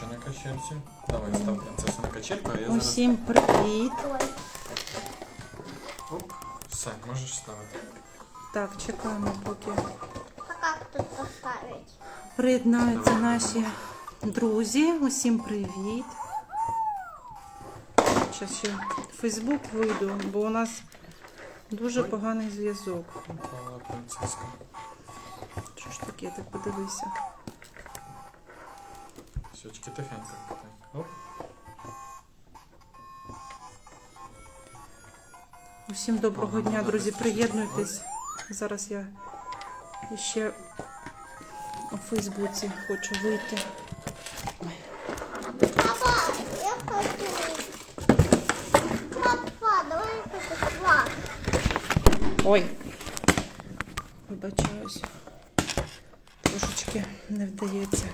Короче, на качельці. Давай став принцесу на качельку, а я зараз. Усім привіт. Оп, все, можеш ставити. Так, чекаємо, поки как тут поставить? приєднаються наші друзі. Усім привіт. Зараз ще в Фейсбук вийду, бо у нас дуже поганий зв'язок. Упала принцеска. Що ж таке, так подивися. Щечки тихенько. Оп. Усім доброго дня, друзі. Приєднуйтесь. Зараз я ще у Фейсбуці хочу вийти. Папа, я хочу. Папа, давай я хочу. Ой. Вибачаюсь. Трошечки не вдається.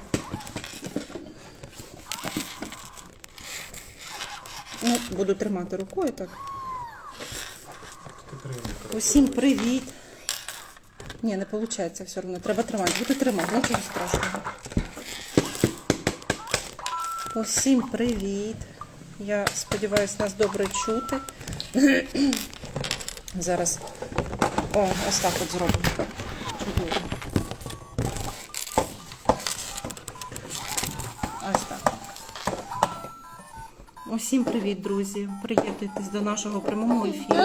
Ну, буду тримати рукою так. Усім привіт. Ні, не виходить все одно. Треба тримати. Буду тримати, нічого страшного. Усім привіт. Я сподіваюся, нас добре чути. Зараз. О, ось так от зробимо. Усім привіт, друзі. Приєднуйтесь до нашого прямого ефіру.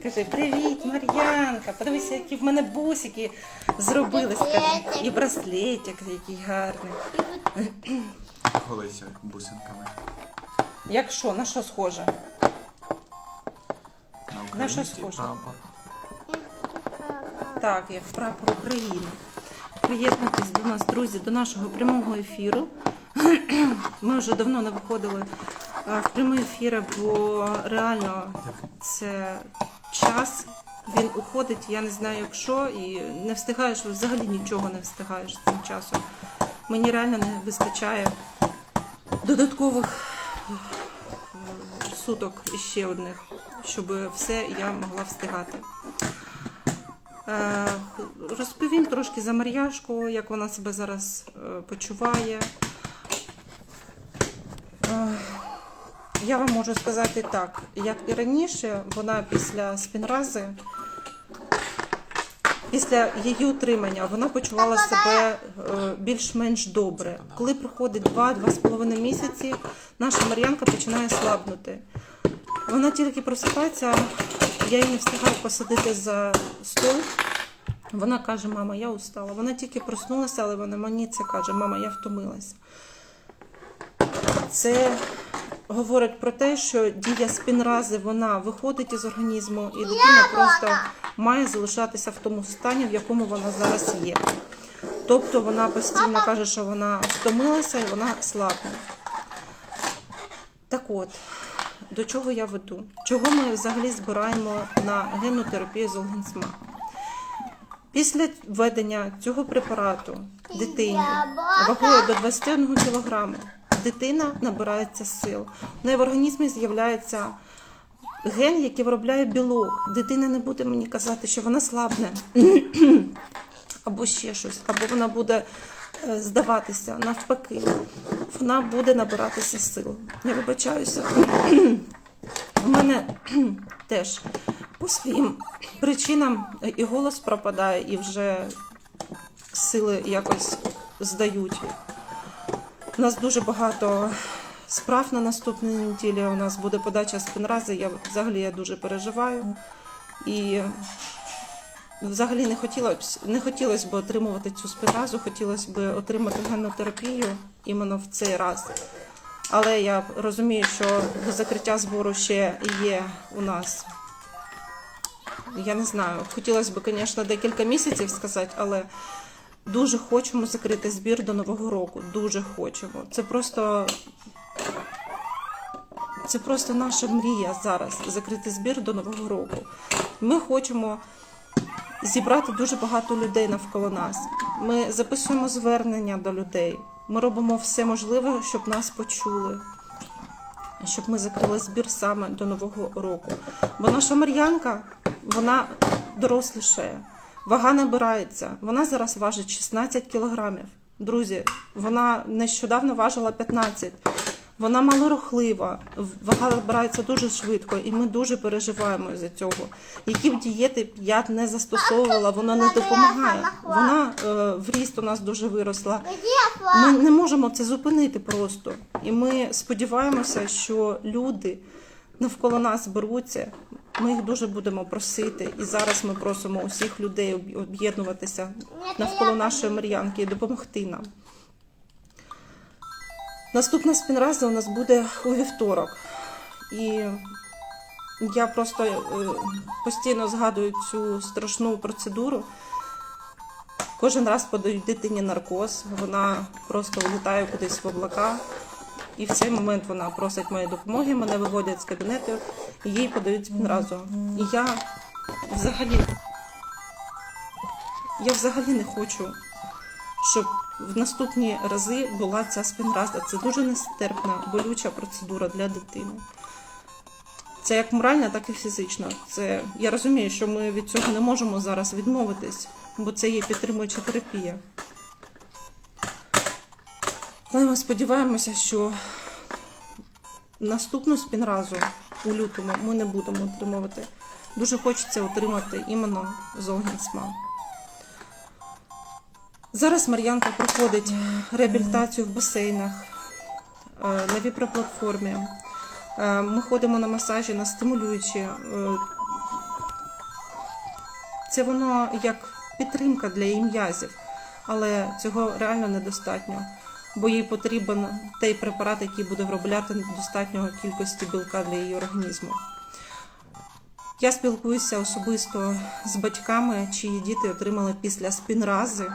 Скажи, привіт, Мар'янка. Подивися, які в мене бусики зробили. Скажи. І браслетик який гарний. Голися бусинками. Як що, на що схоже? На На що схоже? прапор. Так, як прапор України. Приєднуйтесь до нас, друзі, до нашого прямого ефіру. Ми вже давно не виходили в прямі ефіри, бо реально це час. Він уходить, я не знаю, як що, і не встигаєш, взагалі нічого не встигаєш цим часом. Мені реально не вистачає додаткових е, суток іще одних, щоб все я могла встигати. Е, Розповім трошки за Мар'яшку, як вона себе зараз е, почуває. Я вам можу сказати так, як і раніше, вона після спінрази, після її утримання, вона почувала себе е, більш-менш добре. Коли проходить 2-2,5 місяці, наша Мар'янка починає слабнути. Вона тільки просипається, я її не встигаю посадити за стол. Вона каже, мама, я устала. Вона тільки проснулася, але вона мені це каже, мама, я втомилась. Це говорить про те, що дія спінрази вона виходить із організму, і дитина просто має залишатися в тому стані, в якому вона зараз є. Тобто вона постійно каже, що вона втомилася і вона слабне. Так от, до чого я веду? Чого ми взагалі збираємо на генну терапію Золгенсма? Після введення цього препарату дитині вагою до 21 кг дитина набирається сил. В неї в організмі з'являється ген, який виробляє білок. Дитина не буде мені казати, що вона слабне або ще щось, або вона буде е, здаватися навпаки. Вона буде набиратися сил. Я вибачаюся. У мене теж по своїм причинам і голос пропадає, і вже сили якось здають. У нас дуже багато справ на наступній неділі. У нас буде подача спінрази. Я взагалі я дуже переживаю. І взагалі не хотілося не хотілося б отримувати цю спінразу, хотілося б отримати генну терапію іменно в цей раз. Але я розумію, що до закриття збору ще є у нас. Я не знаю, хотілося б, звісно, декілька місяців сказати, але дуже хочемо закрити збір до Нового року. Дуже хочемо. Це просто. Це просто наша мрія зараз закрити збір до Нового року. Ми хочемо зібрати дуже багато людей навколо нас. Ми записуємо звернення до людей. Ми робимо все можливе, щоб нас почули, щоб ми закрили збір саме до Нового року. Бо наша Мар'янка, вона дорослішає, вага набирається. Вона зараз важить 16 кілограмів. Друзі, вона нещодавно важила 15. Вона малорухлива, вага набирається дуже швидко, і ми дуже переживаємо за цього. Які б дієти я не застосовувала, воно не допомагає. Вона е, в ріст у нас дуже виросла. Ми не можемо це зупинити просто. І ми сподіваємося, що люди навколо нас беруться. Ми їх дуже будемо просити. І зараз ми просимо усіх людей об'єднуватися навколо нашої Мар'янки і допомогти нам. Наступна спінраза у нас буде у вівторок. І я просто е, постійно згадую цю страшну процедуру. Кожен раз подають дитині наркоз, вона просто влітає кудись в облака. І в цей момент вона просить моєї допомоги, мене виводять з кабінету, і їй подають спінразу. І я взагалі, я взагалі не хочу, щоб в наступні рази була ця спінраза. Це дуже нестерпна, болюча процедура для дитини. Це як моральна, так і фізична. Це я розумію, що ми від цього не можемо зараз відмовитись, бо це є підтримуюча терапія. Але ми сподіваємося, що наступну спінразу у лютому ми не будемо отримувати. Дуже хочеться отримати іменно Золгінсма. Зараз Мар'янка проходить реабілітацію в басейнах е, на віпроплатформі. Е, Ми ходимо на масажі, на стимулюючі. Е, Це воно як підтримка для її м'язів, але цього реально недостатньо, бо їй потрібен той препарат, який буде виробляти достатньої кількості білка для її організму. Я спілкуюся особисто з батьками, чиї діти отримали після спінрази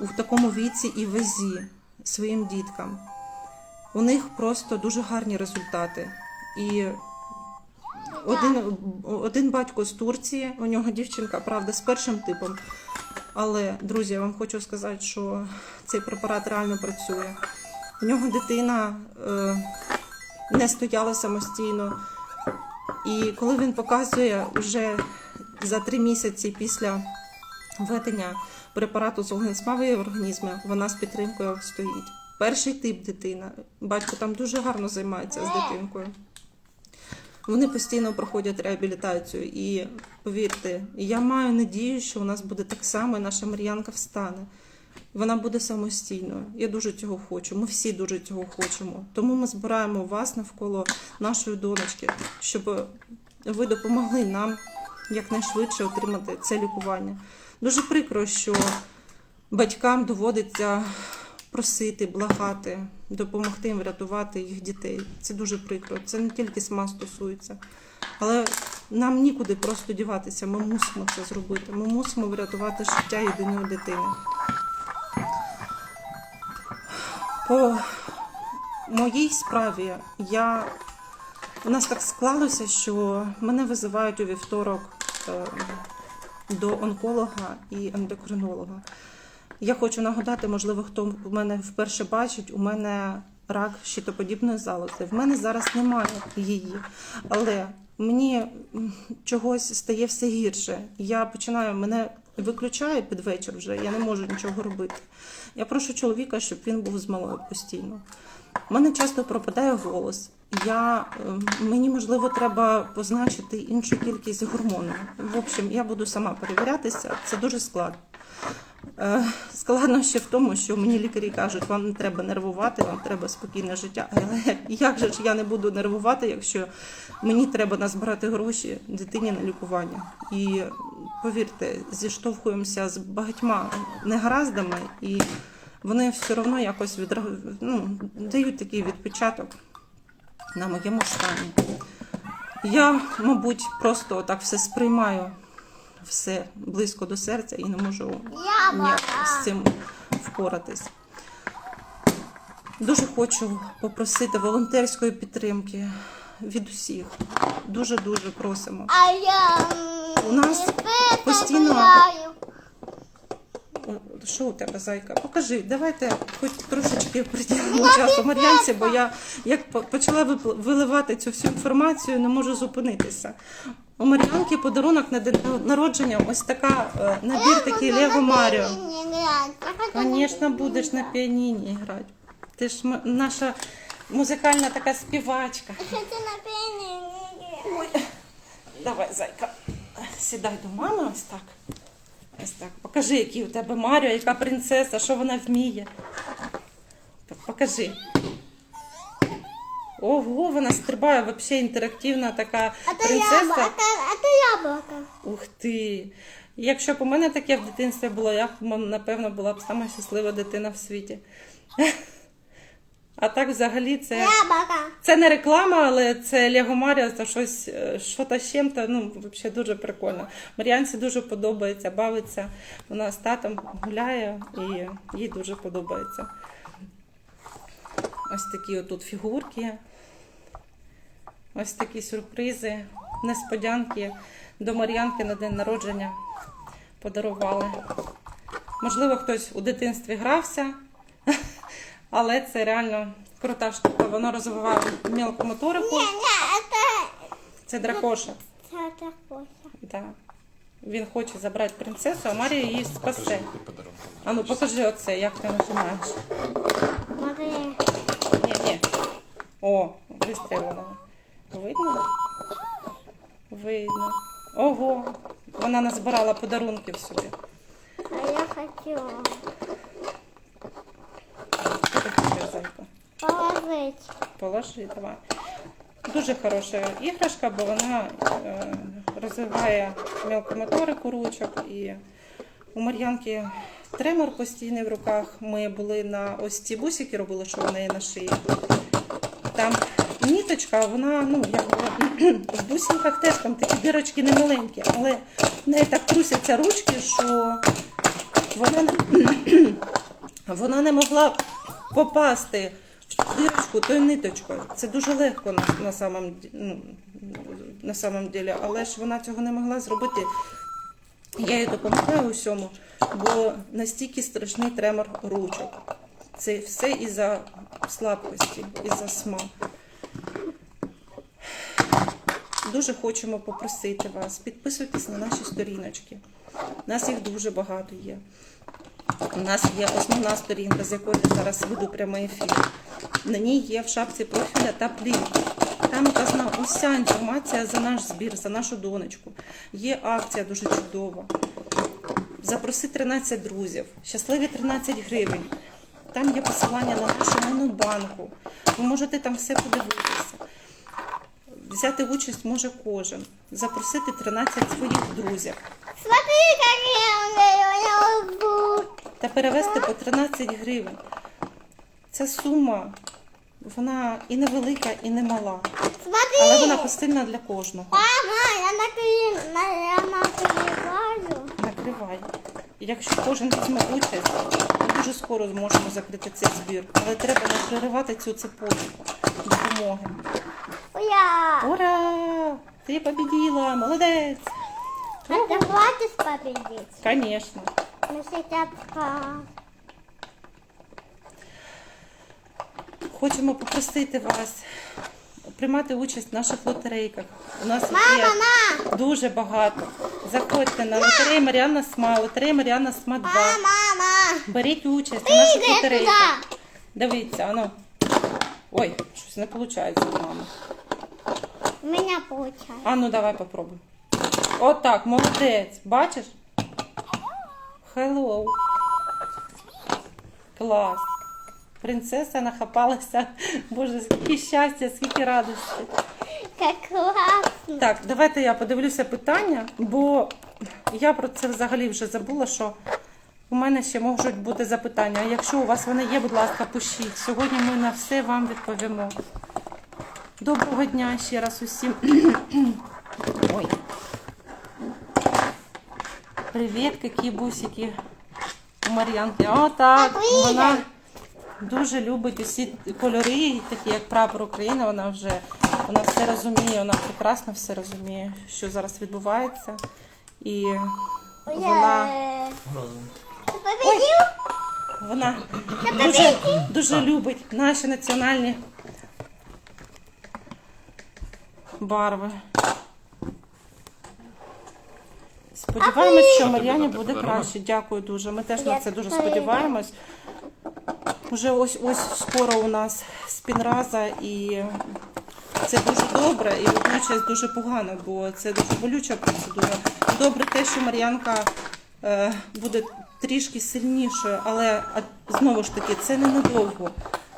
у такому віці і вазі своїм діткам. У них просто дуже гарні результати. І один, один батько з Турції, у нього дівчинка, правда, з першим типом. Але, друзі, я вам хочу сказати, що цей препарат реально працює. У нього дитина е, не стояла самостійно. І коли він показує вже за три місяці після введення препарату з в організмі, вона з підтримкою стоїть. Перший тип дитина. Батько там дуже гарно займається з дитинкою. Вони постійно проходять реабілітацію. І повірте, я маю надію, що у нас буде так само, і наша Мар'янка встане. Вона буде самостійною. Я дуже цього хочу. Ми всі дуже цього хочемо. Тому ми збираємо вас навколо нашої донечки, щоб ви допомогли нам якнайшвидше отримати це лікування. Дуже прикро, що батькам доводиться просити, благати, допомогти їм врятувати їх дітей. Це дуже прикро. Це не тільки СМА стосується. Але нам нікуди просто діватися. Ми мусимо це зробити. Ми мусимо врятувати життя єдиної дитини. По моїй справі я у нас так склалося, що мене визивають у вівторок е, до онколога і ендокринолога. Я хочу нагадати, можливо, хто мене вперше бачить, у мене рак щитоподібної залози. В мене зараз немає її, але мені чогось стає все гірше. Я починаю, мене виключає під вечір вже, я не можу нічого робити. Я прошу чоловіка, щоб він був з малою постійно. У мене часто пропадає голос. Я, е, мені можливо треба позначити іншу кількість гормонів. В общем, я буду сама перевірятися. Це дуже складно. Е, Складно ще в тому, що мені лікарі кажуть, вам не треба нервувати, вам треба спокійне життя. Але як же ж я не буду нервувати, якщо мені треба назбирати гроші дитині на лікування? І повірте, зіштовхуємося з багатьма негараздами, і вони все одно якось відра... ну, дають такий відпечаток на моєму стані. Я, мабуть, просто так все сприймаю все близько до серця і не можу ніяк з цим впоратись. Дуже хочу попросити волонтерської підтримки від усіх. Дуже дуже просимо. У нас постійно Що у тебе, зайка? Покажи, давайте хоч трошечки приділимо часу Мар'янці, бо я як почала виливати цю всю інформацію, не можу зупинитися. У Мар'янки подарунок на день народження ось така е, набір такий Лего Маріо. Звісно, будеш на піаніні грати. Ти ж наша музикальна така співачка. Ой, давай, зайка, сідай до мами ось так. Ось так. Покажи, який у тебе Маріо, яка принцеса, що вона вміє. Покажи. Ого, вона стрибає, взагалі інтерактивна така принцеса. а то яблука. Ух ти! Якщо б у мене таке в дитинстві було, я б, напевно, була б сама щаслива дитина в світі. А так взагалі це. Це не реклама, але це Лего Маріо, це щось, е, що та з чим-то, ну, взагалі дуже прикольно. Мар'янці дуже подобається, бавиться. Вона з татом гуляє і їй дуже подобається. Ось такі отут фігурки. Ось такі сюрпризи, несподянки до Мар'янки на день народження подарували. Можливо, хтось у дитинстві грався, але це реально крута штука. Воно розвиває мілку моторику. Ні, ні, це, Це дракоша. це такое. Да. Він хоче забрати принцесу, а Марія її спасе. А ну покажи оце, як ти нажимаєш. Ні, ні. О, вистрілила. Видно? Видно. Ого, вона назбирала подарунків собі. А я хочу Що ти хочеш, зайка? Положить. Положи, давай. Дуже хороша іграшка, бо вона е, розвиває мелкомоторику ручок. І у Мар'янки тремор постійний в руках. Ми були на ось ці бусики, робили, що в неї на шиї. Там ніточка, вона, ну, якби в бусинках теж там такі дірочки не маленькі, але в неї так трусяться ручки, що вона, вона не могла попасти дірочку тою ниточкою. Це дуже легко на, на, самом, ну, на самом ділі, але ж вона цього не могла зробити. Я їй допомагаю усьому, бо настільки страшний тремор ручок. Це все із-за слабкості, із-за сма. Дуже хочемо попросити вас, підписуйтесь на наші сторіночки. У нас їх дуже багато є. У нас є основна сторінка, з якої зараз веду прямий ефір. На ній є в шапці профіля та плівки. Там вказана уся інформація за наш збір, за нашу донечку. Є акція дуже чудова. Запроси 13 друзів, щасливі 13 гривень. Там є посилання на нашу монобанку. Ви можете там все подивитися. Взяти участь може кожен. Запросити 13 своїх друзів. Та перевести по 13 гривень. Ця сума, вона і невелика, і не мала. Смотри. Але вона постільна для кожного. Мама, я накрив, я накриваю. Накривай. Якщо кожен візьме участь, ми дуже скоро зможемо закрити цей збір. Але треба не проривати цю цепочку допомоги. Я. Ура! Ти победила! Молодець! А ты хочешь победить? Звісно. Ну, сейчас Хочемо попросити вас приймати участь в наших лотерейках. У нас Мама, є дуже багато. Заходьте на лотерею Маріанна Сма, лотерея Маріанна Сма 2. Мама, мама! Беріть участь у наших лотерейках. Дивіться, ану. Ой, щось не виходить у мами. У меня получается. А ну давай попробуй. Отак, молодець. Бачиш? Hello. Клас. Принцеса нахапалася. Боже, скільки щастя, скільки радості. Как классно. Так, давайте я подивлюся питання, бо я про це взагалі вже забула, що у мене ще можуть бути запитання. А якщо у вас вони є, будь ласка, пишіть. Сьогодні ми на все вам відповімо. Доброго дня ще раз усім. Ой. Привіт, які бусики у Мар'янки. О, так. Вона дуже любить усі кольори, такі як прапор України. Вона вже вона все розуміє, вона прекрасно все розуміє, що зараз відбувається. І вона, победил? вона дуже, дуже любить наші національні барви. Сподіваємось, що Що Мар'яні буде краще. Дякую дуже. Ми теж на це дуже сподіваємось. Уже ось ось скоро у нас спінраза, і це дуже добре і водночас дуже погано, бо це дуже болюча процедура. Добре те, що Мар'янка е, буде трішки сильнішою, але знову ж таки це ненадовго.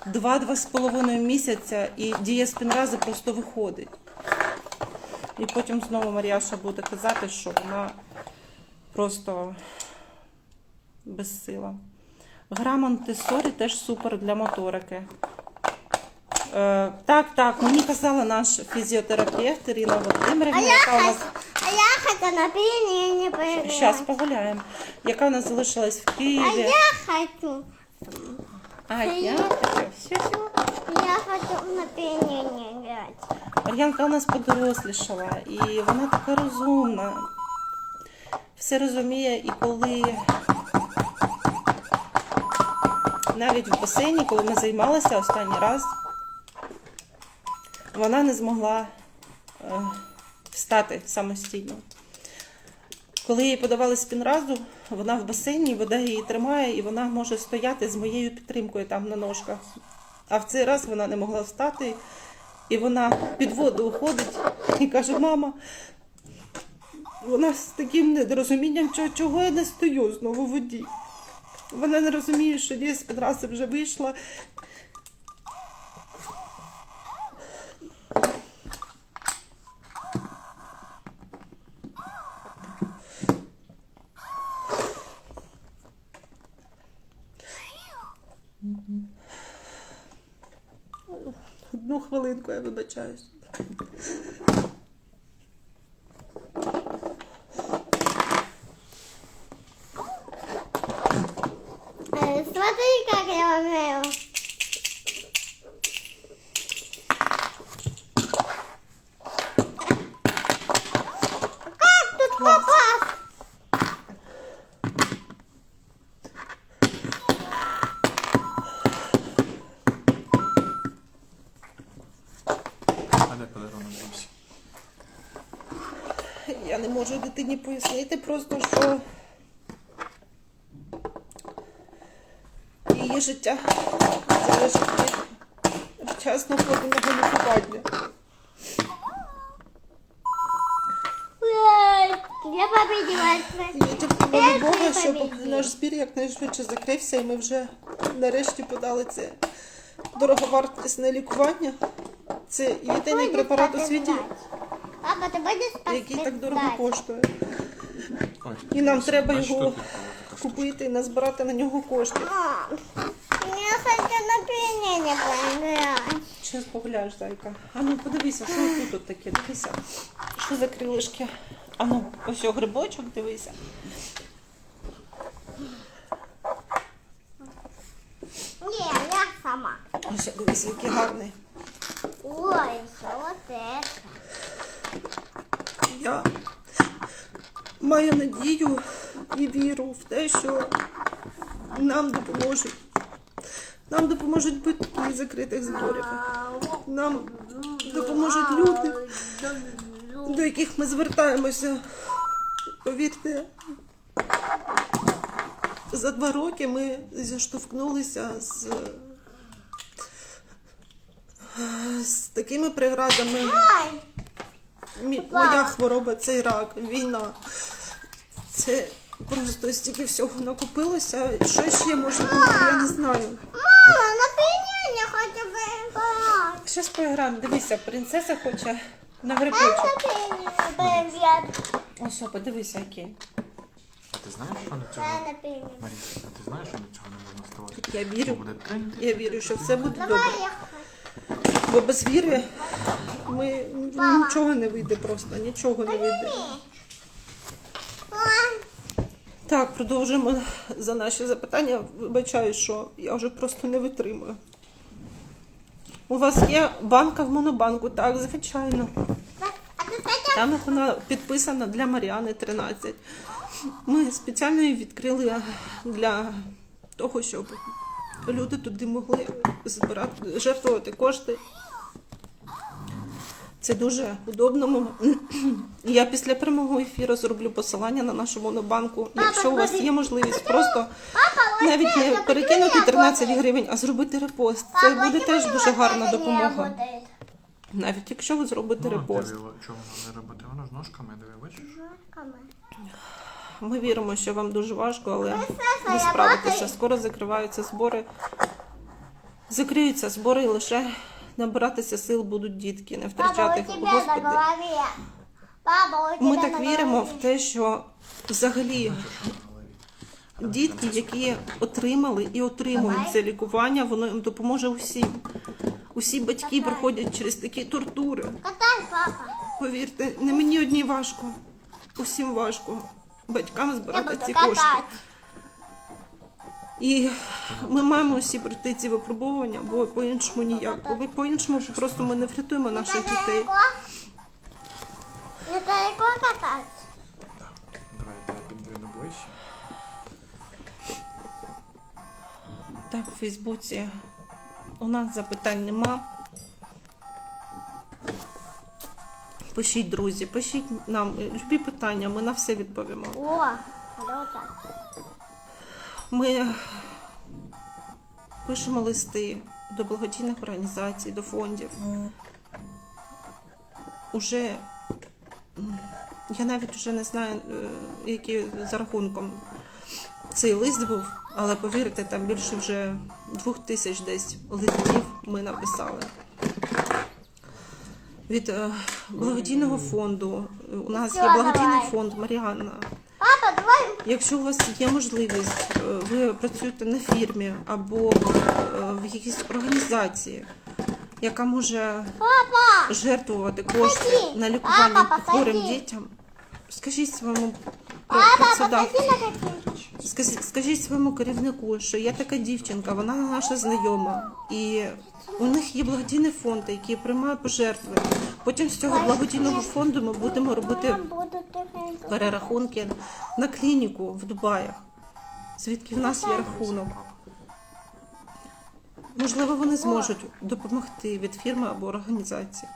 Два-два з половиною місяця і дія спінрази просто виходить. І потім знову Мар'яша буде казати, що вона просто безсила. Гра Монтесорі теж супер для моторики. Е, так, так, мені казала наш фізіотерапевт Ірина Володимирівна, яка у нас А я хочу на пианино поиграть. зараз погуляємо, яка у нас залишилась в Києві. А я хочу. А я все, все. Я хочу на пианино играть. Мар'янка у нас подорослішала, і вона така розумна. Все розуміє, і коли навіть в басейні, коли ми займалися останній раз, вона не змогла е, встати самостійно. Коли їй подавали спінразу, вона в басейні, вода її тримає, і вона може стояти з моєю підтримкою там на ножках. А в цей раз вона не могла встати, і вона під воду уходить і каже: мама, вона з таким недорозумінням, чого, я не стою знову в воді. Вона не розуміє, що дія спідрази вже вийшла. Одну хвилинку, я вибачаюсь. Э, Смотри, как я умею. Как тут попасть? А де подарунок бабусі? Я не можу дитині пояснити просто, що її життя залежить від вчасно поданого лікування. Я победила. Я Бога, щоб наш збір якнайшвидше закрився, і ми вже нарешті подали це дороговартісне лікування. Це єдиний препарат у світі? Папа, ты будешь який так дорого коштує. І нам треба його штучка. купити і назбирати на нього кошти. Мам, я хочу на пианино поиграть. Щас погуляєш, зайка. А ну подивися, що тут тут таке, дивися. Що за крилишки? А ну, ось о грибочок, дивися. Не, я сама. Ось дивися, який гарний. Ой, вот это? Я маю надію і віру в те, що нам допоможуть. Нам допоможуть батьки закритих зборів. Нам допоможуть люди, до яких ми звертаємося. Повірте, за два роки ми зіштовхнулися з, з такими преградами. Мі- Моя хвороба це рак, війна. Це просто стільки всього накопилося. Що ще може бути, я не знаю. мама, на пианино хочу поиграть. Щас поіграємо. Дивися, принцеса хоче на грибочок. на. Ось, подивися, який. Ти знаєш, що до цього? На. Марія, а ти знаєш, що до цього не можна ставати? Я вірю. Я вірю, що все буде Давай добре. Бо без віри ми нічого не вийде просто, нічого не вийде. Так, продовжуємо за наші запитання. Вибачаю, що я вже просто не витримую. У вас є банка в монобанку? Так, звичайно. Там вона підписана для Маріани 13. Ми спеціально її відкрили для того, щоб люди туди могли збирати, жертвувати кошти. Це дуже удобно. Я після прямого ефіру зроблю посилання на нашу монобанку. Якщо у вас є можливість просто навіть не перекинути 13 гривень, а зробити репост. Це буде теж дуже гарна допомога. Навіть якщо ви зробите репост. Чого вона не робити? Вона ж ножками, диви. Ми віримо, що вам дуже важко, але ви справитеся. Скоро закриваються збори. Закриються збори і лише набиратися сил будуть дітки, не втрачати у Господи. Папа, Ми так віримо в те, що взагалі дітки, які отримали і отримують це лікування, воно їм допоможе усім. Усі батьки проходять через такі тортури. Папа. Повірте, не мені одній важко. Усім важко. Батькам збирати ці кошти. І ми маємо всі пройти ці випробування, бо по-іншому ніяк. Бо по-іншому просто ми не врятуємо наших дітей. Недалеко? Недалеко катать? Давай я підведу ближче. Так, в Фейсбуці у нас запитань нема. Пишіть, друзі, пишіть нам любі питання, ми на все відповімо. О, круто. Ми пишемо листи до благодійних організацій, до фондів. Уже я навіть вже не знаю, е, який за рахунком цей лист був, але повірте, там більше вже двох тисяч десь листів ми написали. Від е, благодійного фонду. У нас є благодійний фонд Маріанна. Папа, давай. Якщо у вас є можливість, е, ви працюєте на фірмі або е, в якійсь організації, яка може Папа. жертвувати кошти Посади. на лікування Папа, хворим посади. дітям, скажіть своєму Папа, працедавцю, посади на катинку. Скажіть, своєму керівнику, що є така дівчинка, вона наша знайома, і у них є благодійний фонд, який приймає пожертви. Потім з цього благодійного фонду ми будемо робити Я перерахунки на клініку в Дубаях, звідки в нас є рахунок. Можливо, вони зможуть допомогти від фірми або організації.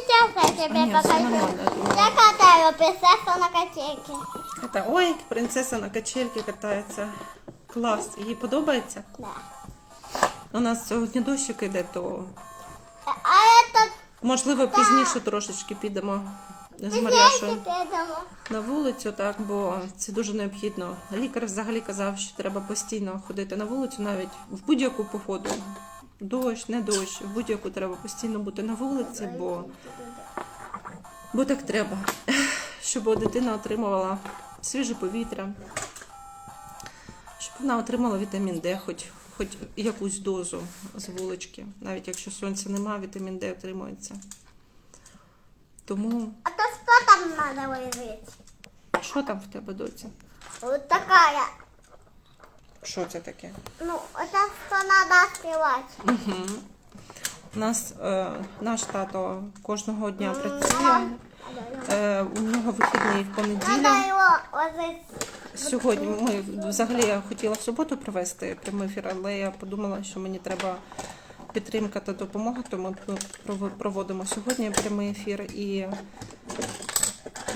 Сейчас я тебе Нет, всё покажу. нормально, я думаю. Я катаю принцессу на качельке. Ката- Ой, принцеса на качельці катається. Клас. Їй подобається? Да. У нас сьогодні дощик іде, то А это можливо пізніше трошечки підемо з здесь Мар'яшою поэтому. на вулицю, так, бо це дуже необхідно. Лікар взагалі казав, що треба постійно ходити на вулицю, навіть в будь-яку погоду. Дощ, не дощ, будь-яку треба постійно бути на вулиці, бо, бо так треба, щоб дитина отримувала свіже повітря, щоб вона отримала вітамін Д, хоч, хоч якусь дозу з вулички. Навіть якщо сонця немає, вітамін Д отримується. Тому А то что там надо вырезать? що там в тебе, доця? Вот такая. Що це таке? Ну, это что надо спевать. У нас е, наш тато кожного дня працює. Е, у нього вихідний в понеділок. Сьогодні ми взагалі я хотіла в суботу провести прямий ефір, але я подумала, що мені треба підтримка та допомога, тому ми пров- проводимо сьогодні прямий ефір і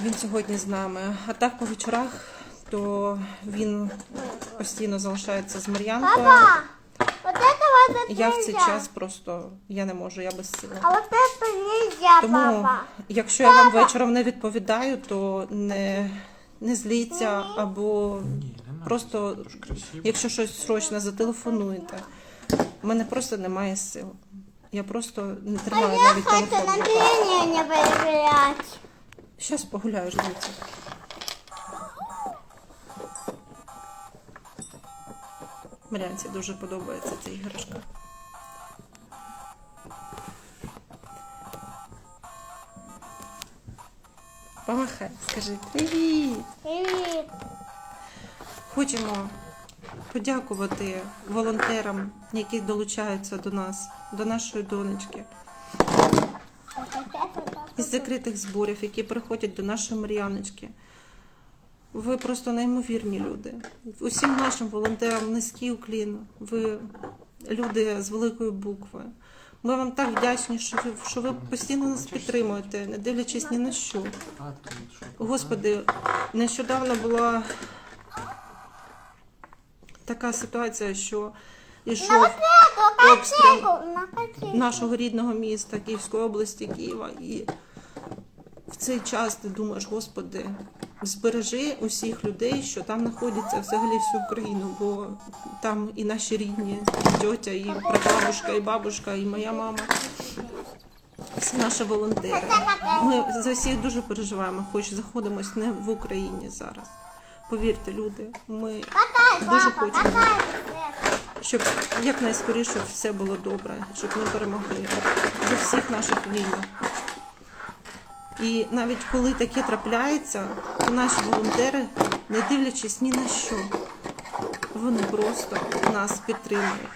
він сьогодні з нами. А так по вечорах, то він постійно залишається з Мар'янкою. Папа, вот это вот это Я в цей нельзя. час просто я не можу, я без сили. А вот это нельзя, Тому, папа. якщо я вам вечором не відповідаю, то не, не зліться або Ні, не надо. просто, Трошки красиво. якщо щось срочно зателефонуєте. У мене просто немає сил. Я просто не тримаю Я навіть хочу телефон. на пианино поиграть. Щас погуляєш, дивіться. Марянці дуже подобається ця іграшка. Помахай, скажи привіт! Привет. Хочемо подякувати волонтерам, які долучаються до нас, до нашої донечки. Із закритих зборів, які приходять до нашої Мар'яночки. Ви просто неймовірні люди. Усім нашим волонтерам низький уклін. Ви люди з великої букви. Ми вам так вдячні, що ви, що ви постійно нас підтримуєте, не дивлячись ні на що. Господи, нещодавно була така ситуація, що йшов обстріл нашого рідного міста Київської області Києва. І в цей час ти думаєш, Господи, збережи усіх людей, що там знаходяться взагалі всю Україну, бо там і наші рідні, і тьотя, і прабабушка, і бабушка, і моя мама. Всі наші волонтери. Ми за всіх дуже переживаємо, хоч знаходимося не в Україні зараз. Повірте, люди, ми дуже хочемо щоб якнайскоріше все було добре, щоб ми перемогли до всіх наших війн. І навіть коли таке трапляється, то наші волонтери, не дивлячись ні на що, вони просто нас підтримують.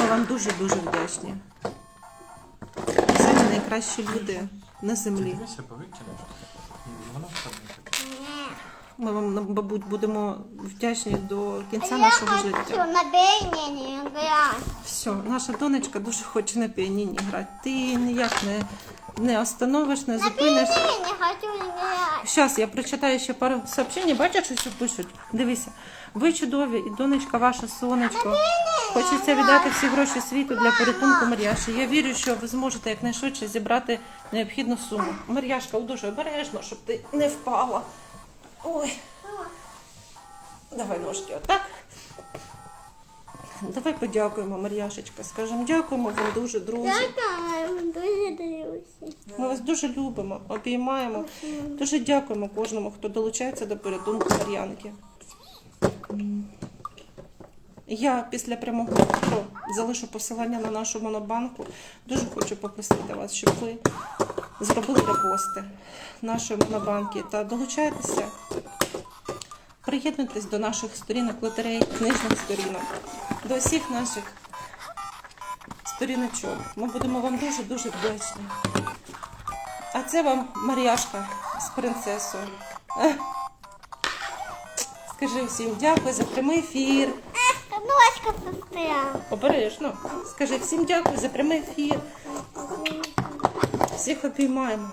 Ми вам дуже-дуже вдячні. Самі найкращі люди на землі. Ми вам, мабуть, будемо вдячні до кінця Я нашого хочу життя. на пианино играть. Все, наша донечка дуже хоче на піаніні грати. Ти її ніяк не, не остановиш, не На зупиниш. пианино хочу играть. Зараз я прочитаю ще пару сообщень. Бачиш, що тут пишуть? Дивися. Ви чудові, і донечка ваша сонечко. Хочеться віддати всі гроші світу для порятунку Мар'яші. Я вірю, що ви зможете якнайшвидше зібрати необхідну суму. Мар'яшка, дуже обережно, щоб ти не впала. Ой. Давай ножки отак. Давай подякуємо, Мар'яшечка. Скажемо, дякуємо вам дуже, друзі. Я дуже дивлюся. Ми вас дуже любимо, обіймаємо. Дуже дякуємо кожному, хто долучається до порятунку Мар'янки. Я після прямого залишу посилання на нашу монобанку. Дуже хочу попросити вас, щоб ви зробили репости нашої монобанки та долучайтеся. Приєднуйтесь до наших сторінок лотерей, книжних сторінок, до всіх наших сторіночок. Ми будемо вам дуже-дуже вдячні. А це вам Мар'яшка з принцесою. Скажи всім дякую за прямий ефір. Ножка застряла. Обережно. Скажи всім дякую за прямий ефір. Всіх обіймаємо.